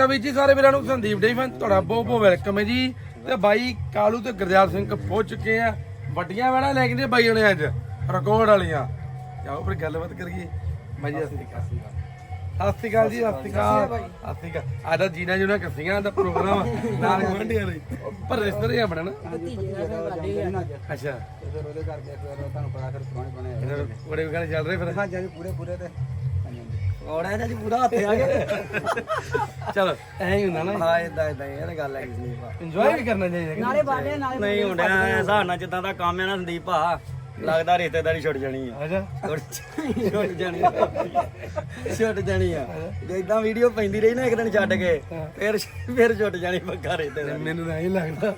ਨਮਸਕਾਰ ਵੀਰ ਜੀ ਸਾਰੇ ਵੀਰਾਂ ਨੂੰ ਸੰਦੀਪ ਡੇਫਨ ਤੁਹਾਡਾ ਬਹੁਤ ਬਹੁਤ ਵੈਲਕਮ ਹੈ ਜੀ। ਤੇ ਬਾਈ ਕਾਲੂ ਤੇ ਗੁਰਦਿਆਲ ਸਿੰਘ ਪਹੁੰਚ ਚੁੱਕੇ ਆ। ਵੱਡੀਆਂ ਵੈਣਾ ਲੈ ਕੇ ਨੇ ਬਾਈ ਨੇ ਅੱਜ ਰਿਕਾਰਡ ਵਾਲੀਆਂ। ਜਾਓ ਫਿਰ ਗੱਲਬਾਤ ਕਰੀਏ। ਬਾਈ ਜੀ ਸਤਿ ਸ਼੍ਰੀ ਅਕਾਲ। ਜੀ ਸਤਿ ਸ਼੍ਰੀ ਅਕਾਲ। ਸਤਿ ਸ਼੍ਰੀ ਅਕਾਲ ਆਦਾ ਜੀਨਾ ਜੁਨਾ ਕੱਸੀਆਂ ਦਾ ਪ੍ਰੋਗਰਾਮ ਨਾਲ ਗਵੰਡੀਆਂ ਲਈ। ਪਰ ਰਿਸ਼ਤੇ ਆ। ਬਣਾ ਨਾ ਅੱਛਾ। ਫਿਰ ਉਹਦੇ ਕਰਕੇ ਫਿਰ ਤੁਹਾਨੂੰ ਪਤਾ ਫਿਰ ਪੁਰਾਣੇ ਬਣੇ ਬੜੇ ਗਾਣੇ ਚੱਲ ਰਹੇ ਫਿਰ? ਹਾਂਜੀ ਹਾਂਜੀ ਪੂਰੇ ਪੂਰੇ ਤੇ। ਔੜਾ ਇਹਦਾ ਜੀ ਪੂਰਾ ਹੱਥ ਆ ਗਿਆ। ਚਲੋ। ਐਂ ਹੀ ਹੁੰਦਾ ਨਾ। ਹਾਂ ਇਦਾਂ ਇਦਾਂ ਇਹ ਤਾਂ ਗੱਲ ਹੈ ਸੰਦੀਪ ਇੰਜੋਏ ਵੀ ਕਰਨਾ ਚਾਹੀਦਾ ਨਾਲੇ ਬਾਡੇ ਨਾਲੇ ਨਹੀਂ ਹੁੰਦਿਆ ਹਿਸਾਬ ਨਾਲ ਜਿੱਦਾਂ ਦਾ ਕੰਮ ਹੈ ਨਾ ਸੰਦੀਪ ਆ ਲੱਗਦਾ ਰਿਸ਼ਤੇਦਾਰੀ ਛੁੱਟ ਜਾਣੀ ਆ। ਅੱਛਾ। ਛੁੱਟ ਜਾਣੀ ਆ। ਛੁੱਟ ਜਾਣੀ ਆ। ਜੇ ਇਦਾਂ ਵੀਡੀਓ ਪੈਂਦੀ ਰਹੀ ਨਾ ਇੱਕ ਦਿਨ ਛੱਡ ਕੇ ਫਿਰ ਫਿਰ ਛੁੱਟ ਜਾਣੀ ਪੱਕਾ ਰਿਸ਼ਤੇਦਾਰੀ। ਮੈਨੂੰ ਤਾਂ ਇਹ ਲੱਗਦਾ।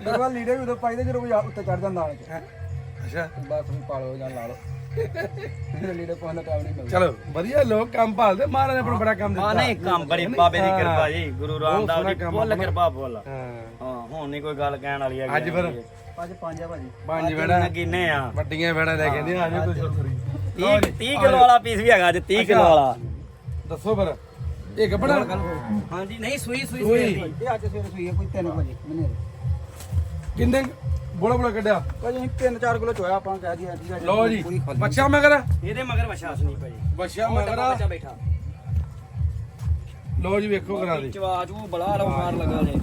ਮੇਰੇ ਲੀੜੇ ਵੀ ਉਦੋਂ ਪਾਈਦੇ ਜਦੋਂ ਕੋਈ ਉੱਤੇ ਚੜ ਜਾਂਦਾ ਨਾਲ ਅੱਛਾ। ਬਸ ਵੀ ਪਾਲੋ ਜਾਂ ਲਾ ਲਓ। ਟਾਈਮ ਨਹੀਂ ਮਿਲਦਾ। ਚਲੋ ਵਧੀਆ ਲੋਕ ਕੰਮ ਭਾਲਦੇ ਮਹਾਰਾਜ ਨੇ ਆਪਣਾ ਬੜਾ ਕੰਮ ਦਿੱਤਾ। ਹਾਂ ਨਹੀਂ ਕੰਮ ਬੜੀ ਬਾਬੇ ਦੀ ਕਿਰਪਾ ਜੀ ਗੁਰੂ ਰਾਮਦਾਸ ਦੀ ਆਪਣਾ। ਕਿਰਪਾ ਫੁੱਲ। ਹਾਂ। ਹਾਂ ਹੁਣ ਨਹੀਂ ਕੋਈ ਗੱਲ ਕਹਿਣ ਵਾਲੀ ਹੈਗੀ ਅੱਜ ਫਿਰ ਅੱਜ ਪੰਜ ਆ ਭਾਜੀ। ਪੰਜ ਵੇੜਾ। ਨਗੀਨੇ ਆ। ਵੱਡੀਆਂ ਵੇੜਾ ਲੈ ਕੇ ਆਂਦੇ ਆ ਜਾਓ ਕੁਝ 30 30 ਕਿਲੋ ਵਾਲਾ ਪੀਸ ਵੀ ਹੈਗਾ ਅੱਜ 30 ਕਿਲੋ ਵਾਲਾ। ਦੱਸੋ ਫਿਰ ਇਹ ਗੱਬੜਾ ਹਾਂਜੀ ਨਹੀਂ ਸੂਈ ਸੂਈ ਸੂਈ। ਇਹ ਅੱਜ ਸਵੇਰੇ ਸੂਈ ਹੈ ਕੋਈ 3 ਵਜੇ ਮਨੇ ਕਿੰਨੇ ਬੋਲਾ ਬੋਲਾ ਕੱਢਿਆ। ਭਾਜੀ 3-4 ਕਿਲੋ ਚੋਇਆ ਆਪਾਂ ਕਹਿ ਦਈਏ ਅੱਜ ਲਓ ਜੀ ਬੱਚਾ ਮਗਰ? ਇਹਦੇ ਮਗਰ ਵਿਸ਼ਵਾਸ ਨਹੀਂ ਭਾਈ। ਬੱਚਾ ਉਹ ਮਗਰ? ਡੱਬਾ। ਬੱਚਾ ਬੈਠਾ। ਲਓ ਜੀ ਵੇਖੋ ਕਰਾ ਦੇ। ਚਵਾਜ ਉਹ ਬੜਾ ਲਓ ਮਾਰ ਲਗਾ ਜੇ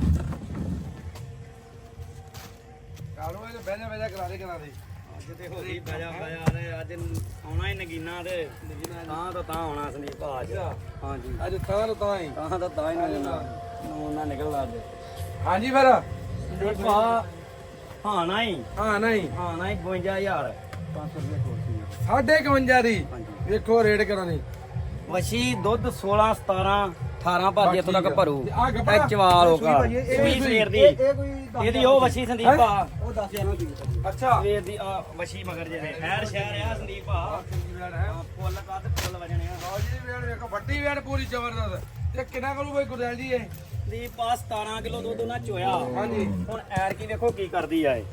ਕਾਲੋ ਇਹ ਬਹਿ ਜਾ ਬਹਿ ਜਾ ਕਰਾ ਦੇ ਕਰਾ ਦੇ। ਅੱਜ ਤੇ ਹੋ ਗਈ ਬਾਜਾ ਬਾਜਾ ਤੇ ਅੱਜ ਆਉਣਾ ਹੀ ਨਗੀਨਾ ਤੇ। ਤਾਂ ਤਾਂ ਤਾਂ ਆਉਣਾ ਸੰਦੀਪ ਅੱਜ। ਹਾਂਜੀ। ਅੱਜ ਤਾਂ ਤੋਂ ਤਾਂ ਹੀ। ਤਾਂ ਤਾਂ ਤਾਂ ਹੀ ਨਾ ਨਾ ਨਿਕਲਦਾ ਅੱਜ। ਹਾਂਜੀ ਫਿਰ। ਆ ਹਾਂ ਨਹੀਂ। ਹਾਂ ਨਹੀਂ। ਹਾਂ ਨਹੀਂ 52000 500 ਰੁਪਏ ਹੋਰ ਸੀ। ਸਾਢੇ 51 ਦੀ? ਵੇਖੋ ਰੇਟ ਕਰਾਂ ਦੀ ਵਸ਼ੀ ਦੁੱਧ 16 17 18 ਭਰ ਇੱਥੋਂ ਤੱਕ ਭਰੂ। ਇਹ ਚਵਾਲ ਭਾਜੀ, ਇਹ- ਸੂਈ ਸਵੇਰ ਦੀ। ਦਸ ਇਹਦੀ ਉਹ ਵਸ਼ੀ ਸੰਦੀਪ ਆ ਉਹ 10000 ਨਾਲ ਦੀ ਭਾਜੀ ਅੱਛਾ। ਸਵੇਰ ਦੀ ਆ ਵਸ਼ੀ ਮਗਰ ਜੇ। ਸ਼ਹਿਰ ਸ਼ਹਿਰ ਆ ਸੰਦੀਪ ਆ ਹਾਂ, ਫੁੱਲ ਕੱਦ ਫੁੱਲ ਵਜਣੇ ਆ। ਲਓ ਜੀ ਵੇੜ ਵੇਖੋ ਵੱਡੀ ਵੇੜ ਪੂਰੀ ਜ਼ਬਰਦਸਤ। ਤੇ ਕਿੰਨਾ ਕਰੂ ਬਈ ਗੁਰਦਿਆਲ ਜੀ ਇਹ? ਸੰਦੀਪ ਆ 17 ਕਿਲੋ ਦੁੱਧ ਉਹਨਾਂ ਚੋਇਆ ਹਾਂਜੀ। ਹੁਣ ਐਰ ਕੀ ਵੇਖੋ ਕੀ ਕਰਦੀ ਆ ਇਹ।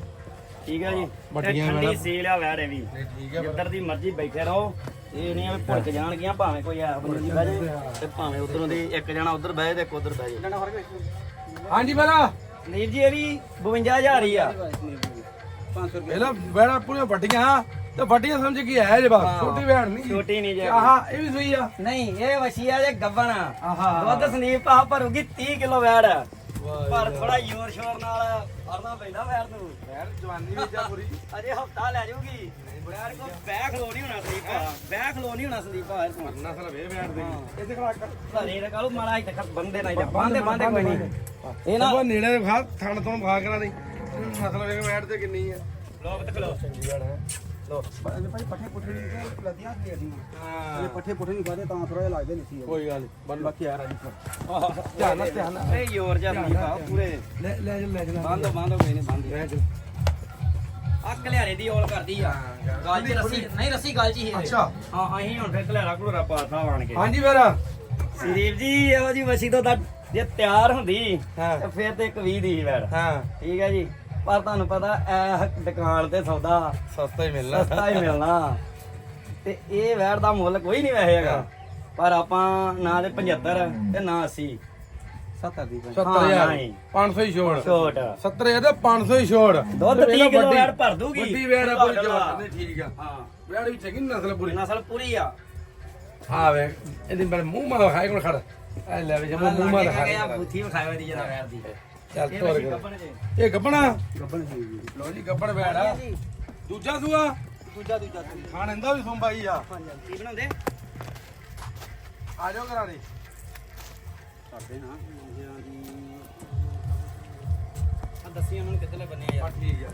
ਠੀਕ ਆ ਜੀ? ਵੱਡੀਆਂ ਇਹ ਠੰਡੀ ਵਾਲਾ- ਸੀਲ ਆ ਵੈੜ ਇਹ ਵੀ। ਠੀਕ ਹੈ ਜਿੱਧਰ ਦੀ ਮਰਜ਼ੀ ਬੈਠੇ ਰਹੋ। ਇਹ ਨਹੀਂ ਆ ਵੀ ਭੁਲਕ ਜਾਣਗੀਆਂ ਭਾਵੇਂ ਕੋਈ ਆ ਬੰਦੇ ਦੀ ਬਹਿ ਜਾਏ ਤੇ ਭਾਵੇਂ ਉਧਰੋਂ ਦੀ ਇੱਕ ਜਣਾ ਉਧਰ ਬਹਿ ਤੇ ਇੱਕ ਉਧਰ ਬਹਿ ਜਾਏ। ਹਾਂਜੀ ਬਰਾ ਸੰਦੀਪ ਜੀ ਇਹ ਵੀ 52000 ਹੀ ਆ। 500 ਰੁਪਏ ਇਹਦਾ ਵੇੜਾ ਪੂਰੀਆਂ ਵੱਡੀਆਂ। ਤੇ ਵੱਡੀਆਂ ਸਮਝ ਕੀ ਹੈ ਜੇ ਬਸ ਛੋਟੀ ਵੇੜ ਨਹੀਂ। ਛੋਟੀ ਨਹੀਂ ਜੇ। ਆਹਾ ਇਹ ਵੀ ਸੂਈ ਆ। ਨਹੀਂ ਇਹ ਵਸੀਆ ਜੇ ਗੱਬਣ ਆਹਾ। ਦੁੱਧ ਸੰਦੀਪ ਆ ਭਰੂਗੀ 30 ਕਿਲੋ ਵੈੜ। ਪਰ ਥੋੜਾ ਜ਼ੋਰ ਸ਼ੋਰ ਨਾਲ ਫੜਨਾ ਪੈਂਦਾ ਵੈੜ ਨੂੰ। ਵੇੜ ਜਵਾਨੀ ਵਿੱਚ ਆ ਪੂਰੀ। ਅਜੇ ਹਫਤਾ ਲੈ ਜਾਊਗੀ। ਵੈੜ ਕੋ ਬੈਖ ਖਲੋ ਨਹੀਂ ਹੋਣਾ ਸੰਦੀਪ। ਬੈਖ ਖਲੋ ਨਹੀਂ ਹੋਣਾ ਸੰਦੀਪ ਆ ਇਸ ਨੂੰ ਨਸਲ ਵੇ ਵੇੜ ਦੀ। ਇਹਦੇ ਖੜਾ ਕਰ ਘਰੇ ਦੇ ਕਾਲੂ ਮਾੜਾ ਇੱਥੇ ਬੰਦੇ ਨਾ ਬੰਦੇ ਬੰਦੇ ਕੋਈ ਨਹੀਂ। ਇਹ ਨਾ ਉਹ ਨੇੜੇ ਦੇ ਖਾ ਥਣ ਤੋਂ ਖਾ ਕਰਾ ਦੀ ਨਸਲ ਵੇ ਵੇੜ ਤੇ ਕਿੰਨੀ ਆ। ਲੋਕ ਤੇ ਖਲੋ। ਚੰਗੀ ਵੇੜ ਹੈ। ਲੋ ਭਾਜੀ ਪੱਠੇ ਪੁੱਠੇ ਨਹੀਂ ਲੱਦੀਆਂ ਸੀ ਅਸੀਂ ਹਾਂ। ਇਹ ਪੱਠੇ ਪੁੱਠੇ ਨਹੀਂ ਖਾਦੇ ਤਾਂ ਥੋੜਾ ਜਿਹਾ ਲੱਗਦੇ ਨਹੀਂ ਸੀ ਕੋਈ ਗੱਲ ਨਹੀਂ ਬੰਨ ਬਾਕੀ ਆ ਰਾਜੀ ਧਿਆਨ ਨਾਲ ਧਿਆਨ ਨਾਲ। ਇਹ ਜ਼ੋਰ ਜਿਹਾ ਸੰਦੀਪ ਆ ਪੂਰੇ। ਲੈ ਲੈ ਜਾ ਲੈ ਜਾ ਬੰਦ ਬੰਦ ਕੋਈ ਨਹੀਂ ਬੰਦ ਲੈ ਜਾ ਆ ਕਲਿਆਰੇ ਦੀ ਔਲ ਕਰਦੀ ਆ। ਗੱਲ ਚ ਰੱਸੀ ਨਹੀਂ ਰੱਸੀ ਗੱਲ ਚ ਹੀ ਇਹ। ਅੱਛਾ। ਹਾਂ ਅਸੀਂ ਹੁਣ ਫਿਰ ਕਲਿਆਰਾ ਘਲੋਰਾ ਪਾਤਾ ਆਣ ਕੇ। ਹਾਂਜੀ ਫਿਰ। ਸੰਦੀਪ ਜੀ ਇਹੋ ਜੀ ਵਸੀ ਤੋਂ ਤਾਂ ਜੇ ਤਿਆਰ ਹੁੰਦੀ ਹਾਂ। ਤੇ ਫਿਰ ਤੇ ਇੱਕ 20 ਦੀ ਵੈੜ ਹਾਂ। ਠੀਕ ਹੈ ਜੀ। ਪਰ ਤੁਹਾਨੂੰ ਪਤਾ ਐ ਦੁਕਾਨ ਤੇ ਸੌਦਾ ਸਸਤਾ ਹੀ ਮਿਲਣਾ। ਸਸਤਾ ਹੀ ਮਿਲਣਾ। ਤੇ ਇਹ ਵੈੜ ਦਾ ਮੁੱਲ ਕੋਈ ਨਹੀਂ ਵੈਸੇ ਹੈਗਾ। ਪਰ ਆਪਾਂ ਨਾ ਤੇ 75 ਤੇ ਨਾ 80 70 ਦੀ ਭਾਜੀ 70000 ਨਹੀਂ। 500 ਹੀ ਛੋੜ। ਛੋਟ। 70000 ਤੇ 500 ਹੀ ਛੋੜ। ਦੁੱਧ 30 ਕਿਲੋ ਵੈੜ ਭਰ ਦੂਗੀ। ਵੱਡੀ ਵੇੜ ਆ ਪੂਰੀ ਹਾਂ ਜਵਾਬ ਨਹੀਂ ਠੀਕ ਆ। ਵੇੜ ਵੀ ਚੰਗੀ ਨਸਲ ਪੂਰੀ। ਨਸਲ ਪੂਰੀ ਆ। ਹਾਂ ਵੇ ਇਹਦੇ ਮੇਰੇ ਮੂੰਹ ਮਾ ਖਾਏ ਕੋਲ ਖੜ। ਐ ਲੈ ਵੇ ਜਮਾ ਮੂੰਹ ਮਾ ਲੱਗੇ ਖਾ ਆ ਬੁੱਥੀ ਵਿਖਾਇਆ ਦੀ ਜਰਾ ਵੈੜ ਦੀ। ਚੱਲ ਤੋਰ ਜੇ ਇਹ ਗੱਬਣਾ ਗੱਬਣ ਜੀ ਲੋ ਜੀ ਗੱਬਣ ਆ। ਦੂਜਾ ਸੂਆ? ਦੂਜਾ ਦੂਜਾ ਖਾਣ ਇਹਦਾ ਵੀ ਸੁੰਬਾਈ ਆ। ਕੀ ਬਣਾਉਂਦੇ? ਆ ਜਾਓ ਘਰਾਂ ਦੇ ਕਰਦੇ ਨਾ ਦੀ ਆ ਦੱਸੀ ਉਹਨਾਂ ਨੂੰ ਕਿੱਥੇ ਬੰਨੇ ਆ। ਯਾਰ ਠੀਕ ਆ।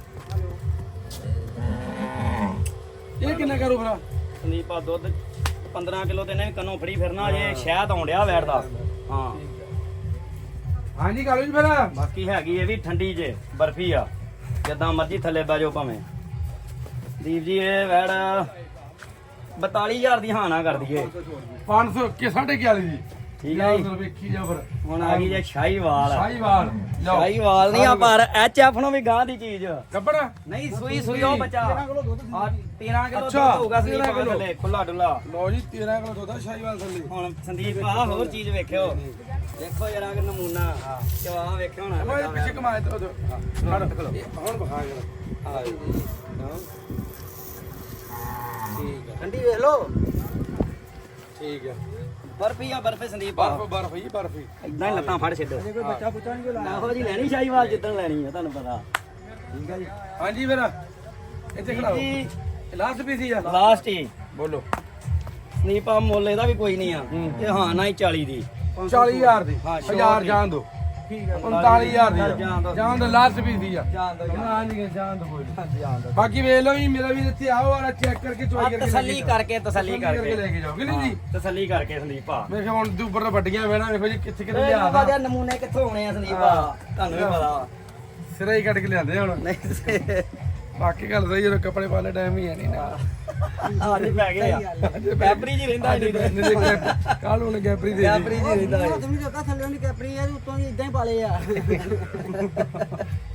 ਇਹ ਕਿੰਨਾ ਕਰੂ ਭਰਾ ਸੰਦੀਪ ਦੁੱਧ। 15 ਕਿਲੋ ਤੇ ਇਹਨੇ ਕੰਨੋਂ ਫੜੀ ਫਿਰਨਾ ਜੇ ਸ਼ਹਿਦ ਆਉਣ ਡਿਆ ਵੈੜ ਦਾ। ਹਾਂ। ਹਾਂਜੀ ਕਾਲੂ ਜੀ ਫਿਰ। ਬਾਕੀ ਹੈਗੀ ਇਹ ਵੀ ਠੰਡੀ ਜੇ ਬਰਫੀ ਆ। ਜਿੱਦਾਂ ਮਰਜ਼ੀ ਥੱਲੇ ਬਹਿ ਜਾਓ ਭਾਵੇਂ। ਦੀਪ ਜੀ ਇਹ ਵੈੜ 42000 ਦੀ ਹਾਨਾ ਕਰ ਦਈਏ। 500 ਕਿ 11.5 ਦੀ ਠੀਕ ਹੈ ਜੀ। ਵੇਖੀ ਜਾ ਫਿਰ। ਹੁਣ ਆ ਗਈ ਜੇ ਸ਼ਾਹੀਵਾਲ। ਸ਼ਾਹੀਵਾਲ ਲਓ ਸ਼ਾਹੀਵਾਲ ਨਹੀਂ ਆ ਪਰ ਐਚਐਫ ਨੂੰ ਵੀ ਗਾਂ ਦੀ ਚੀਜ਼। ਗੱਬਣਾ ਨਹੀਂ ਸੂਈ ਸੂਈ ਉਹ ਬੱਚਾ ਆ 13 ਕਿਲੋ ਦੁੱਧ ਹੋਊਗਾ 13 ਸੰਦੀਪ ਕਿਲੋ। ਥੱਲੇ ਖੁੱਲਾ ਡੁੱਲਾ ਲਓ ਜੀ 13 ਕਿਲੋ ਦੁੱਧ ਆ ਸ਼ਾਹੀਵਾਲ ਥੱਲੇ। ਹੁਣ ਸੰਦੀਪ ਆ ਹੋਰ ਚੀਜ਼ ਵੇਖਿਓ। ਦੇਖੋ ਜਰਾ ਕਿ ਨਮੂਨਾ। ਚਵਾ ਵੇਖਿਓ ਹੁਣ ਓਏ ਪਿੱਛੇ ਕਮਾਏ ਤੋ ਹਾਂ। ਖੜ ਹੁਣ ਬਖਾ ਗਿਆ ਹਾਂ ਠੀਕ ਹੈ ਠੰਡੀ ਵੇਖ ਲਓ। ਠੀਕ ਹੈ ਬਰਫੀ ਆ ਬਰਫੇ ਸੰਦੀਪ ਬਰਫ ਬਰਫ ਹੀ ਬਰਫ ਹੀ। ਇਦਾਂ ਹੀ ਲੱਤਾਂ ਫੜ ਛੱਡੋ। ਕੋਈ ਬੱਚਾ ਪੁੱਛਾ ਨਹੀਂ ਕੋਈ ਇਹੋ ਜੀ ਲੈਣੀ ਸ਼ਾਹੀਵਾਲ ਜਿੱਦਣ ਲੈਣੀ ਆ ਤੁਹਾਨੂੰ ਪਤਾ। ਠੀਕ ਆ ਜੀ। ਹਾਂਜੀ ਫਿਰ ਇੱਥੇ ਖੜਾਓ ਜੀ। ਲਾਸਟ ਪੀਸ ਹੀ ਆ। ਲਾਸਟ ਹੀ। ਬੋਲੋ। ਸੰਦੀਪ ਆ ਮੁੱਲ ਇਹਦਾ ਵੀ ਕੋਈ ਨਹੀਂ ਆ। ਤੇ ਹਾਂ ਨਾ ਹੀ 40 ਦੀ। 40000 ਦੀ। ਹਾਂ, 1000 ਜਾਣ ਦੋ। ਠੀਕ ਹੈ। 39000 ਦੀ ਆ। ਜਾਣ ਦਿਓ। ਜਾਣ ਦੋ। ਲਾਸਟ ਪੀਸ ਦੀ ਆ। ਜਾਣ ਦੋ ਹਾਂਜੀ ਜਾਣ ਦੋ ਕੋਈ ਨੀ। ਜਾਣ ਦੋ। ਬਾਕੀ ਵੇਖ ਲਓ ਵੀ ਮੇਰਾ ਵੀ ਇੱਥੇ ਆਓ ਔਰ ਚੈੱਕ ਕਰਕੇ ਚੁਆਈ ਕਰਕੇ ਲੈ ਤਸੱਲੀ ਕੇ। ਕਰਕੇ ਤਸੱਲੀ ਕਰਕੇ ਲੈ ਕੇ ਜਾਓ ਕਿ ਨਹੀਂ ਜੀ? ਤਸੱਲੀ ਕਰਕੇ ਸੰਦੀਪ ਆ। ਮੇਰੇ ਖਿਆਲ ਹੁਣ ਉੱਪਰ ਵੱਡੀਆਂ ਵੇਣਾ ਵੇਖੋ ਜੀ ਕਿੱਥੇ ਕਿੱਥੇ ਇਹ ਲਿਆਦਾ ਬਾਜਾ ਨਮੂਨੇ ਕਿੱਥੋਂ ਆਉਣੇ ਆ ਸੰਦੀਪ ਆ। ਤੁਹਾਨੂੰ ਵੀ ਪਤਾ ਸਿਰੇ ਹੀ ਕੱਢ ਕੇ ਲਿਆਂਦੇ ਹੁਣ। ਨਹੀਂ ਬਾਕੀ ਗੱਲ ਸਹੀ ਜਦੋਂ ਕੱਪੜੇ ਪਾਲੇ ਟਾਈਮ ਹੀ ਹੈ ਨਹੀਂ ਨਾ। ਅੱਜ ਪੈ ਗਏ ਆ। ਕੈਪਰੀ ਜੀ ਰਹਿੰਦਾ ਨਹੀਂ ਕੱਲ ਉਹਨੇ ਗੈਪਰੀ ਦੇ ਕੈਪਰੀ ਜੀ ਰਹਿੰਦਾ ਹੈ। ਤੁਸੀਂ ਤਾਂ ਥੱਲੇ ਨਹੀਂ ਕੈਪਰੀ ਆ ਉੱਤੋਂ ਦੀ ਇਦਾਂ ਹੀ ਪਾਲੇ ਆ।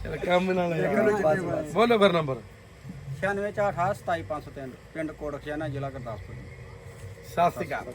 ਚਲ ਕੰਮ ਨਾਲ ਬੋਲੋ ਫਿਰ ਨੰਬਰ 96 428 27503 ਪਿੰਡ ਕੋਟਖਿਆਣਾ ਜ਼ਿਲ੍ਹਾ ਗੁਰਦਾਸਪੁਰ। ਸਤਿ ਸ਼੍ਰੀ ਅਕਾਲ।